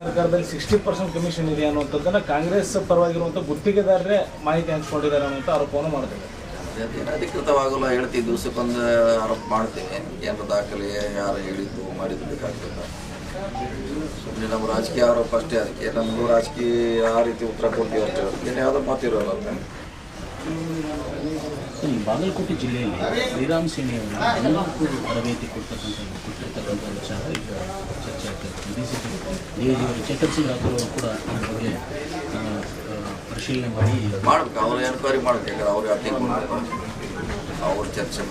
ಸರ್ಕಾರದಲ್ಲಿ sixty percent commission ಇದೆ ಅನ್ನುವಂಥದ್ದನ್ನ ಕಾಂಗ್ರೆಸ್ ಪರವಾಗಿರುವಂತಹ ಗುತ್ತಿಗೆದಾರರೇ ಮಾಹಿತಿ ಹಂಚ್ಕೊಂಡಿದ್ದಾರೆ ಅನ್ನುವಂಥ ಆರೋಪವನ್ನು ಮಾಡ್ತಾರೆ ಅದೇನು ಅಧಿಕೃತವಾಗಲ್ಲ ಹೇಳ್ತೀವಿ ದಿವಸಕ್ಕೊಂದು ಆರೋಪ ಮಾಡ್ತೀನಿ ಏನಾರ ದಾಖಲೆ ಯಾರು ಹೇಳಿದ್ದು, ಮಾಡಿದ್ದು ಬೇಕಾಗ್ತದೆ. ಸುಮ್ಮನೆ ನಮ್ಮ ರಾಜಕೀಯ ಆರೋಪ ಅಷ್ಟೇ, ಅದಕ್ಕೆ ನಮ್ಮದು ರಾಜಕೀಯ ಆ ರೀತಿ ಉತ್ತರ ಕೊಡ್ತೀವಿ ಅಷ್ಟೇ ಇನ್ನು ಯಾವುದೋ ಮಾತಿರೋಲ್ಲ ಬಾಗಲಕೋಟೆ ಜಿಲ್ಲೆಯಲ್ಲಿ ಶ್ರೀರಾಮ್ ಸೇನೆಯವರು ಎಲ್ಲರಿಗೂ ತರಬೇತಿ ಕೊಡ್ತಕ್ಕಂಥ ಕೊಟ್ಟಿರ್ತಕ್ಕಂಥ ವಿಚಾರ ಈಗ ಚರ್ಚೆ ಆಗ್ತದೆ ಡಿ ಸಿ ಆದರೂ ಡಿ ಐ ಚೇತನ್ ಸಿಂಗ್ ಅವರು ಕೂಡ ಅದ್ರ ಬಗ್ಗೆ ಪರಿಶೀಲನೆ ಮಾಡಿ ಮಾಡ್ಬೇಕು. ಅವ್ರು ಎನ್ಕ್ವೈರಿ ಮಾಡ್ಬೇಕು. ಯಾಕಂದ್ರೆ ಅವ್ರಿಗೆ ಅತಿ ಅವ್ರು ಚರ್ಚೆ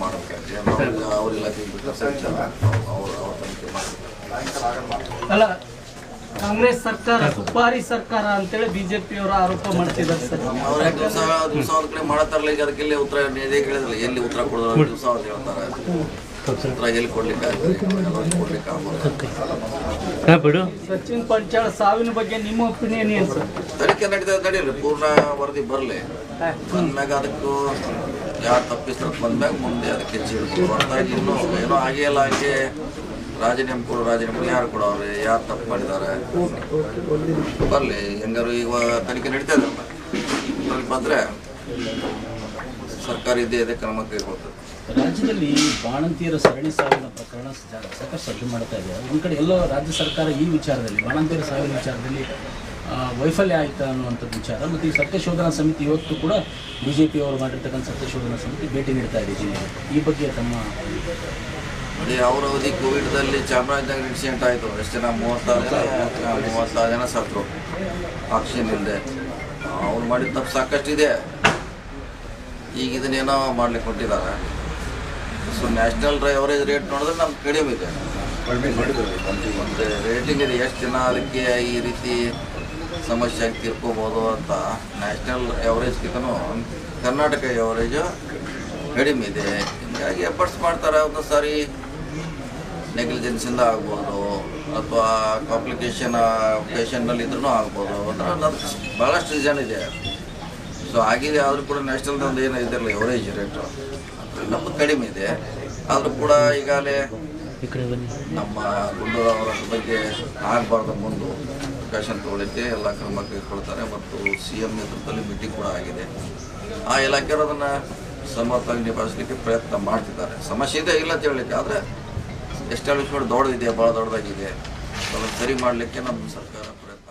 ಅವ್ರ ಬಿಟ್ಟರೆ ಚರ್ಚೆ ಅವ್ರು ಅವ್ರ ತನಿಖೆ ಮಾಡ್ಬೇಕು. ಅಲ್ಲ ಕಾಂಗ್ರೆಸ್ ಸರ್ಕಾರ ಸುಪಾರಿ ಸರ್ಕಾರ ಅಂತೇಳಿ ಬಿಜೆಪಿ ಅವರು ಆರೋಪ ಮಾಡ್ತಿದ್ದಾರೆ ಸರ್. ಅವ್ರ ದಿವಸ ದಿವಸ ಅವ್ರ ಕಡೆ ಮಾಡತ್ತಾರಲ್ಲ ಈಗ ಅದಕ್ಕೆ ಉತ್ತರ ಇದೇ ಕೇಳಿದ್ರಲ್ಲ ಎಲ್ಲಿ ಉತ್ತರ ಕೊಡೋದು ದಿವಸ ಅವ್ರು ಹೇಳ್ತಾರೆ. ಉತ್ತರ ಎಲ್ಲಿ ಕೊಡ್ಲಿಕ್ಕೆ ಆಗ್ತದೆ? ಕೊಡ್ಲಿಕ್ಕೆ ಆಗೋಲ್ಲ ಸಚಿನ್ ಪಂಚಾಳ ಸಾವಿನ ಬಗ್ಗೆ ನಿಮ್ಮ ಒಪಿನಿಯನ್ ಏನು ಸರ್? ತನಿಖೆ ನಡೀತದೆ ನಡೀಲಿ. ಪೂರ್ಣ ವರದಿ ಬರಲಿ. ಬಂದ್ಮ್ಯಾಗ ಅದಕ್ಕೂ ಯಾರು ತಪ್ಪಿಸ್ತಾರೆ ಬಂದ್ಮ್ಯಾಗ ಮುಂದೆ ಅದಕ್ಕೆ ಹೆಚ್ಚು ಹೊರತಾಗಿ ಇನ್ನೂ ಏನೋ ಆಗೇ ಇಲ್ಲ ಹಂಗೆ ರಾಜೀನಾಮೆ ಕೊಡು ರಾಜೀನಾಮೆ ಯಾರು ಕೊಡೋರು? ಯಾರು ತಪ್ಪು ಮಾಡಿದ್ದಾರೆ? ಬರಲಿ ಹೆಂಗಾರು ಈಗ ತನಿಖೆ ನಡೀತಾ ಇದೆ ತನಿಖೆ ಬಂದರೆ ಸರ್ಕಾರ ಇದೇ ಇದೆ, ಕ್ರಮ ಕೈಗೊಳ್ತದೆ ರಾಜ್ಯದಲ್ಲಿ ಬಾಣಂತಿಯರ ಸರಣಿ ಸಾವಿನ ಪ್ರಕರಣ ಸಾಕಷ್ಟು ಸಜ್ಜು ಮಾಡ್ತಾ ಇದೆ. ಒಂದು ಕಡೆ ಎಲ್ಲೋ ರಾಜ್ಯ ಸರ್ಕಾರ ಈ ವಿಚಾರದಲ್ಲಿ, ಬಾಣಂತಿಯರ ಸಾವಿನ ವಿಚಾರದಲ್ಲಿ ವೈಫಲ್ಯ ಆಯ್ತಾ ಅನ್ನುವಂಥದ್ದು ವಿಚಾರ. ಮತ್ತು ಈ ಸತ್ಯಶೋಧನಾ ಸಮಿತಿ ಇವತ್ತು ಕೂಡ ಬಿ ಜೆ ಅವರು ಮಾಡಿರ್ತಕ್ಕಂಥ ಸತ್ಯಶೋಧನಾ ಸಮಿತಿ ಭೇಟಿ ನೀಡ್ತಾ ಇದೆ ಈ ಬಗ್ಗೆ ತಮ್ಮ ಅದೇ ಅವ್ರ ಅವಧಿ ಕೋವಿಡ್ದಲ್ಲಿ ಚಾಮರಾಜನಗರ ಇನ್ಸಿಡೆಂಟ್ ಆಯಿತು. ಎಷ್ಟು ಜನ ಮೂವತ್ತಾರು ಜನ ಮೂವತ್ತಾರು ಜನ ಸತ್ರು ಆಕ್ಸಿಜನ್ ಇಲ್ಲದೆ ಅವ್ರು ಮಾಡಿದ ತಪ್ಪು ಸಾಕಷ್ಟಿದೆ. ಈಗ ಇದನ್ನೇನೋ ಮಾಡ್ಲಿಕ್ಕೆ ಕೊಟ್ಟಿದ್ದಾರೆ. ಸೊ ನ್ಯಾಷನಲ್ ಡ್ರೈವರೇಜ್ ರೇಟ್ ನೋಡಿದ್ರೆ ನಮ್ಗೆ ಕಡಿಮೆ ಇದೆ. ಮತ್ತೆ ರೇಟಿಂಗ್ ಇದೆ ಎಷ್ಟು ಜನ ಅದಕ್ಕೆ ಈ ರೀತಿ ಸಮಸ್ಯೆ ಆಗಿ ತೀರ್ಕೋಬೋದು ಅಂತ ನ್ಯಾಷನಲ್ ಎವರೇಜ್ಗಿಂತನೂ ಕರ್ನಾಟಕ ಎವರೇಜು ಕಡಿಮೆ ಇದೆ. ಹಿಂಗಾಗಿ ಎಫರ್ಟ್ಸ್ ಮಾಡ್ತಾರೆ. ಒಂದು ಸಾರಿ ನೆಗ್ಲಿಜೆನ್ಸಿಂದ ಆಗ್ಬೋದು ಅಥವಾ ಕಾಂಪ್ಲಿಕೇಶನ್ ಪೇಷಂಟ್ನಲ್ಲಿ ಇದ್ರೂ ಆಗ್ಬೋದು. ಅದರ ಭಾಳಷ್ಟು ರೀಸನ್ ಇದೆ. ಸೊ ಆಗಿದೆ ಆದರೂ ಕೂಡ ನ್ಯಾಷನಲ್ದೊಂದು ಏನು ಇದಿರಲ್ಲ ಎವರೇಜ್ ರೇಟು ನಮ್ಮದು ಕಡಿಮೆ ಇದೆ. ಆದರೂ ಕೂಡ ಈಗಾಗಲೇ ನಮ್ಮ ಗುಂಡೂರು ಅವರ ಬಗ್ಗೆ ಆಗಬಾರ್ದು ಮುಂದೆ. ಪ್ರಿಕಾಷನ್ ತಗೊಳ್ಳಿಕ್ಕೆ ಎಲ್ಲ ಕ್ರಮ ಕೈಗೊಳ್ತಾರೆ ಮತ್ತು ಸಿ ಎಂ ನೇತೃತ್ವದಲ್ಲಿ ಮೀಟಿಂಗ್ ಕೂಡ ಆಗಿದೆ. ಆ ಇಲಾಖೆಯವರು ಅದನ್ನು ಸಮರ್ಥವಾಗಿ ನಿಭಾಯಿಸಲಿಕ್ಕೆ ಪ್ರಯತ್ನ ಮಾಡ್ತಿದ್ದಾರೆ. ಸಮಸ್ಯೆ ಇದೆ ಇಲ್ಲ ಅಂತ ಹೇಳಲಿಕ್ಕೆ ಆದರೆ ಎಸ್ಟಾಬ್ಲಿಷ್ಮೆಂಟ್ ದೊಡ್ಡದಿದೆ ಭಾಳ ದೊಡ್ಡದಾಗಿದೆ. ಅದನ್ನು ಸರಿ ಮಾಡಲಿಕ್ಕೆ ನಮ್ಮ ಸರ್ಕಾರ ಪ್ರಯತ್ನ